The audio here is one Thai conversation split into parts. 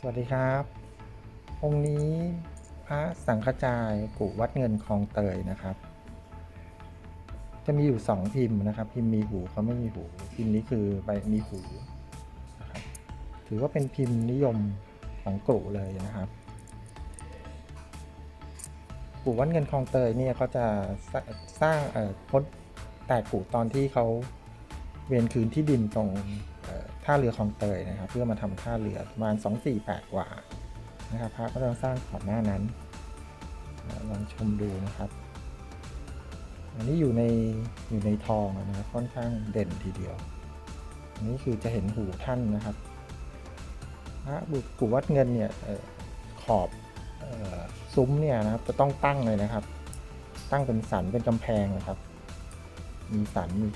สวัสดีครับ องค์นี้พระสังฆจายกุวัดเงินคลองเตยนะครับ จะมีอยู่สองพิมพ์นะครับ พิมพ์มีหูเขาไม่มีหู พิมพ์นี้คือใบมีหูนะครับถือว่าเป็นพิมพ์นิยมของกุเลยนะครับกุวัดเงินคลองเตยเนี่ยเขาจะสร้างเอ่อพดแตกกุตอนที่เขาเวียนคืนที่ดินตรง ท่าเรือคลองเตยนะครับ เพื่อมาทำท่าเรือประมาณ248 กว่านะครับพระก็ต้องสร้างก่อนหน้านั้นลองชมดูนะครับ อันนี้อยู่ในอยู่ในทองนะครับค่อนข้างเด่นทีเดียว อันนี้คือจะเห็นหูท่านนะครับพระบุกุวัดเงินเนี่ยออขอบออซุ้มเนี่ยนะครับจะต้องตั้งเลยนะครับ ตั้งเป็นสันเป็นกำแพงนะครับ มีสันมี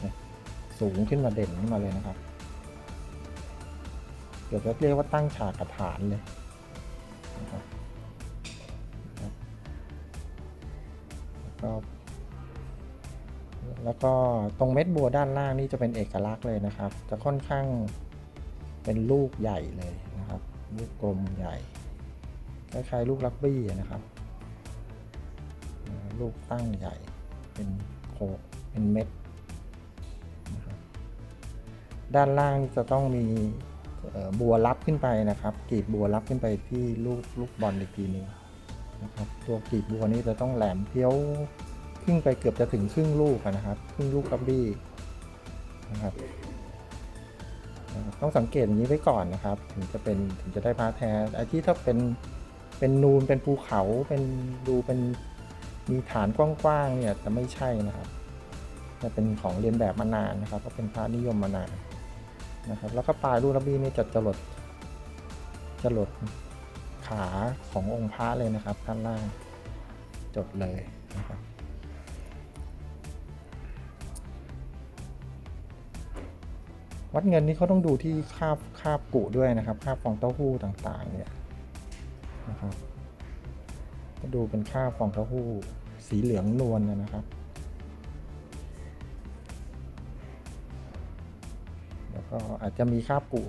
สูงขึ้นมาเด่นขึ้นมาเลยนะครับ เดี๋ยวจะเรียกว่าตั้งฉากกระฐานเลยนะครับแล้วก็แล้วก็ตรงเม็ดบัวด้านล่างนี่จะเป็นเอกลักษณ์เลยนะครับ จะค่อนข้างเป็นลูกใหญ่เลยนะครับ ลูกกลมใหญ่คล้ายๆลูกลักบี้นะครับ ลูกตั้งใหญ่ เป็นโคเป็นเม็ด ด้านล่างจะต้องมี บัวรับขึ้นไปนะครับกลีบบัวรับขึ้นไปที่ลูกลูกบอลอีกทีหนึงนะครับตัวกลีบบัวนี่จะต้องแหลมเพี้ยวขึ้นไปเกือบจะถึงครึ่งลูกนะครับครึ่งลูกกับบี้นะครับต้องสังเกตอย่างนี้ไว้ก่อนนะครับ ถึงจะเป็นถึงจะได้พระแท้ไอ้ที่ถ้าเป็นเป็นนูนเป็นภูเขาเป็นดูเป็นมีฐานกว้างๆเนี่ยจะไม่ใช่นะครับจะเป็นของเรียนแบบมานานนะครับ ก็เป็นพระนิยมมานาน นะครับแล้วก็ปลายลูกระบี้นี่จะจรดจรดขาขององค์พระเลยนะครับด้านล่างจดเลยนะครับวัดเงินนี่เขาต้องดูที่คาบคาบกุด้วยนะครับคาบฟองเต้าหู้ต่างๆเนี่ยนะครับก็ดูเป็นคาบฟองเต้าหู้สีเหลืองนวลนะครับ ก็อาจจะมีคราบกุ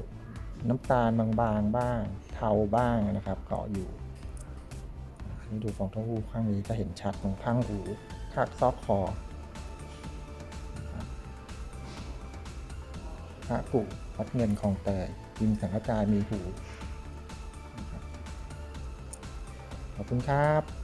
น้ำตาลบางๆบ้าง เทาบ้างนะครับเกาะอยู่นี่ดูฟองเต้าหู้ข้างนี้จะเห็นชัดตรงข้างหูข้างซอกคอพระกุวัดเงินคลองเตยยิมสังฆจายมีหูขอบคุณครับ